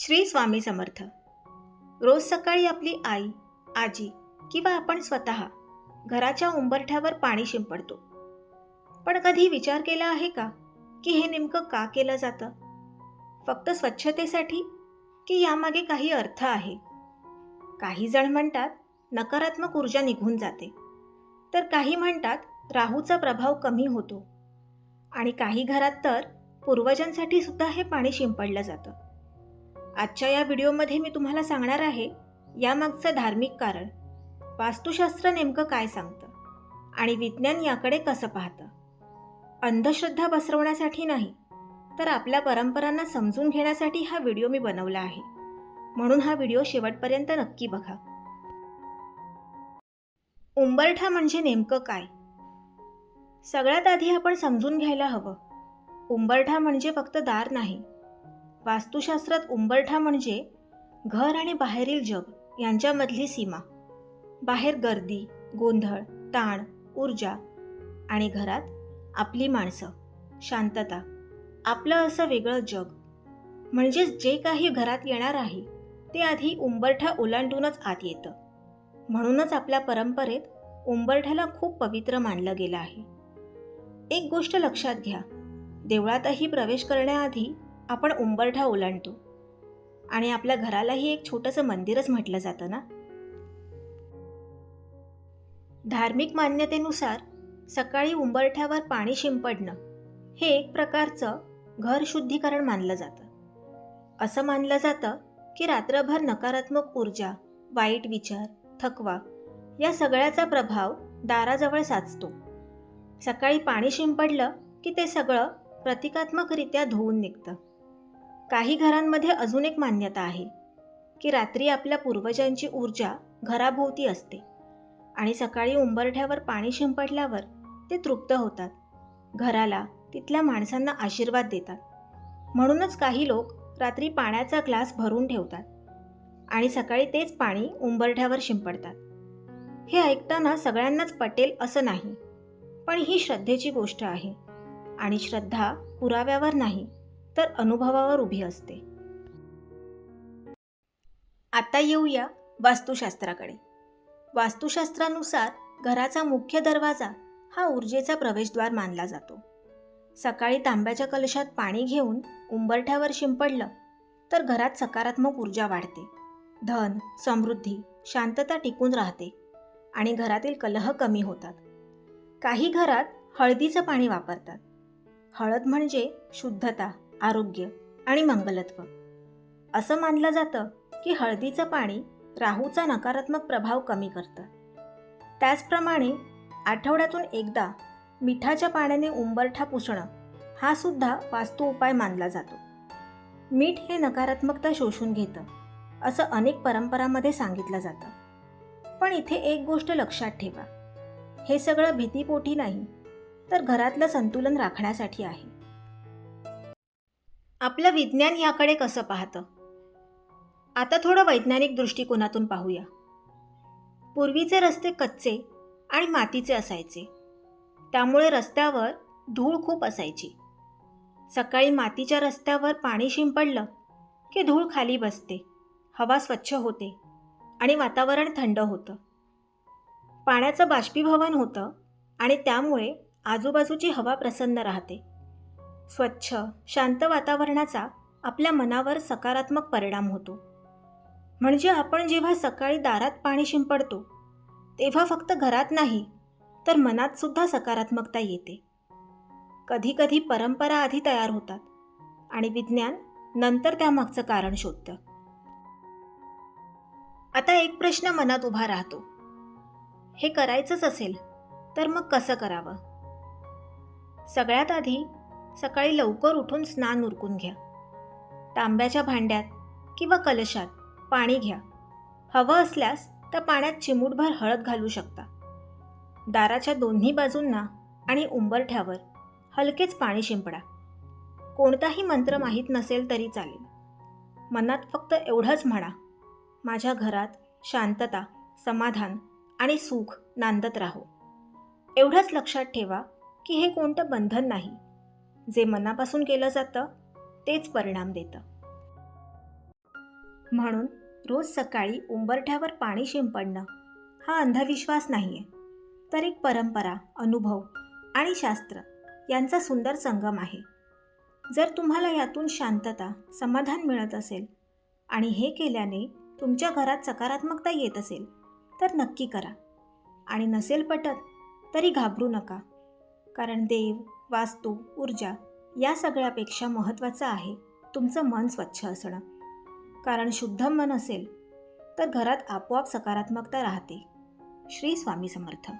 श्री स्वामी समर्थ. रोज सकाळी आपली आई आजी किंवा आपण स्वतः घराच्या उंबरठ्यावर पाणी शिंपडतो. पण कधी विचार केला आहे का की हे नेमकं का केलं जातं? फक्त स्वच्छतेसाठी की यामागे काही अर्थ आहे? काही जण म्हणतात नकारात्मक ऊर्जा निघून जाते. तर काही म्हणतात राहूचा प्रभाव कमी होतो. आणि काही घरात तर पूर्वजांसाठी सुद्धा हे पाणी शिंपडलं जातं. आजच्या या व्हिडिओमध्ये मी तुम्हाला सांगणार आहे यामागचं धार्मिक कारण. वास्तुशास्त्र नेमकं काय सांगतं? आणि विज्ञान याकडे कसं पाहतं? अंधश्रद्धा पसरवण्यासाठी नाही तर आपल्या परंपरांना समजून घेण्यासाठी हा व्हिडिओ मी बनवला आहे. म्हणून हा व्हिडिओ शेवटपर्यंत नक्की बघा. उंबरठा म्हणजे नेमकं काय? सगळ्यात आधी आपण समजून घ्यायला हवं. उंबरठा म्हणजे फक्त दार नाही वास्तुशास्त्रात उंबरठा म्हणजे घर आणि बाहेरील जग यांच्यामधली सीमा. बाहेर गर्दी गोंधळ ताण ऊर्जा आणि घरात आपली माणसं शांतता आपलं असं वेगळं जग. म्हणजेच जे काही घरात येणार आहे ते आधी उंबरठा ओलांडूनच आत येतं. म्हणूनच आपल्या परंपरेत उंबरठ्याला खूप पवित्र मानलं गेलं आहे. एक गोष्ट लक्षात घ्या. देवळातही प्रवेश करण्याआधी आपण उंबरठा ओलांडतो. आणि आपल्या घरालाही एक छोटंसं मंदिरच म्हटलं जातं ना? धार्मिक मान्यतेनुसार सकाळी उंबरठ्यावर पाणी शिंपडणं हे एक प्रकारचं घर शुद्धीकरण मानलं जातं. असं मानलं जातं की रात्रभर नकारात्मक ऊर्जा वाईट विचार थकवा या सगळ्याचा प्रभाव दाराजवळ साचतो. सकाळी पाणी शिंपडलं की ते सगळं प्रतिकात्मकरित्या धुवून निघतं. काही घरांमध्ये अजून एक मान्यता आहे की रात्री आपल्या पूर्वजांची ऊर्जा घराभोवती असते आणि सकाळी उंबरठ्यावर पाणी शिंपडल्यावर ते तृप्त होतात. घराला तिथल्या माणसांना आशीर्वाद देतात. म्हणूनच काही लोक रात्री पाण्याचा ग्लास भरून ठेवतात आणि सकाळी तेच पाणी उंबरठ्यावर शिंपडतात. हे ऐकताना सगळ्यांनाच पटेल असं नाही पण ही श्रद्धेची गोष्ट आहे आणि श्रद्धा पुराव्यावर नाही. तर अनुभवावर उभी असते. आता येऊया वास्तुशास्त्राकडे. वास्तुशास्त्रानुसार घराचा मुख्य दरवाजा हा ऊर्जेचा प्रवेशद्वार मानला जातो. सकाळी तांब्याच्या कलशात पाणी घेऊन उंबरठ्यावर शिंपडलं तर घरात सकारात्मक ऊर्जा वाढते. धन समृद्धी शांतता टिकून राहते आणि घरातील कलह कमी होतात. काही घरात हळदीचं पाणी वापरतात. हळद म्हणजे शुद्धता आरोग्य आणि मंगलत्व. असं मानलं जातं की हळदीचं पाणी राहूचा नकारात्मक प्रभाव कमी करतं. त्याचप्रमाणे आठवड्यातून एकदा मिठाच्या पाण्याने उंबरठा पुसणं हा सुद्धा वास्तू उपाय मानला जातो. मीठ हे नकारात्मकता शोषून घेतं असं अनेक परंपरांमध्ये सांगितलं जातं. पण इथे एक गोष्ट लक्षात ठेवा. हे सगळं भीतीपोटी नाही तर घरातलं संतुलन राखण्यासाठी आहे. आपलं विज्ञान याकडे कसं पाहतं? आता थोडं वैज्ञानिक दृष्टिकोनातून पाहूया. पूर्वीचे रस्ते कच्चे आणि मातीचे असायचे. त्यामुळे रस्त्यावर धूळ खूप असायची. सकाळी मातीच्या रस्त्यावर पाणी शिंपडलं की धूळ खाली बसते हवा स्वच्छ होते आणि वातावरण थंड होतं. पाण्याचं बाष्पीभवन होतं आणि त्यामुळे आजूबाजूची हवा प्रसन्न राहते. स्वच्छ शांत वातावरणाचा आपल्या मनावर सकारात्मक परिणाम होतो. म्हणजे आपण जेव्हा सकाळी दारात पाणी शिंपडतो तेव्हा फक्त घरात नाही तर मनात सुद्धा सकारात्मकता येते. कधीकधी परंपरा आधी तयार होतात आणि विज्ञान नंतर त्यामागचं कारण शोधतं. आता एक प्रश्न मनात उभा राहतो. हे करायचंच असेल तर मग कसं करावं? सगळ्यात आधी सकाळी लवकर उठून स्नान उरकून घ्या. तांब्याच्या भांड्यात किंवा कलशात पाणी घ्या. हवं असल्यास त्या पाण्यात चिमूटभर हळद घालू शकता. दाराच्या दोन्ही बाजूंना आणि उंबरठ्यावर हलकेच पाणी शिंपडा. कोणताही मंत्र माहीत नसेल तरी चालेल. मनात फक्त एवढंच म्हणा माझ्या घरात शांतता समाधान आणि सुख नांदत राहो. एवढंच लक्षात ठेवा की हे कोणतं बंधन नाही. जे मनापासून केलं जातं तेच परिणाम देतं. म्हणून रोज सकाळी उंबरठ्यावर पाणी शिंपडणं हा अंधविश्वास नाही आहे तर एक परंपरा अनुभव आणि शास्त्र यांचा सुंदर संगम आहे. जर तुम्हाला यातून शांतता समाधान मिळत असेल आणि हे केल्याने तुमच्या घरात सकारात्मकता येत असेल तर नक्की करा. आणि नसेल पटत तरी घाबरू नका. कारण देव वास्तू ऊर्जा या सगळ्यापेक्षा महत्त्वाचं आहे तुमचं मन स्वच्छ असणं. कारण शुद्ध मन असेल तर घरात आपोआप सकारात्मकता राहते. श्री स्वामी समर्थ.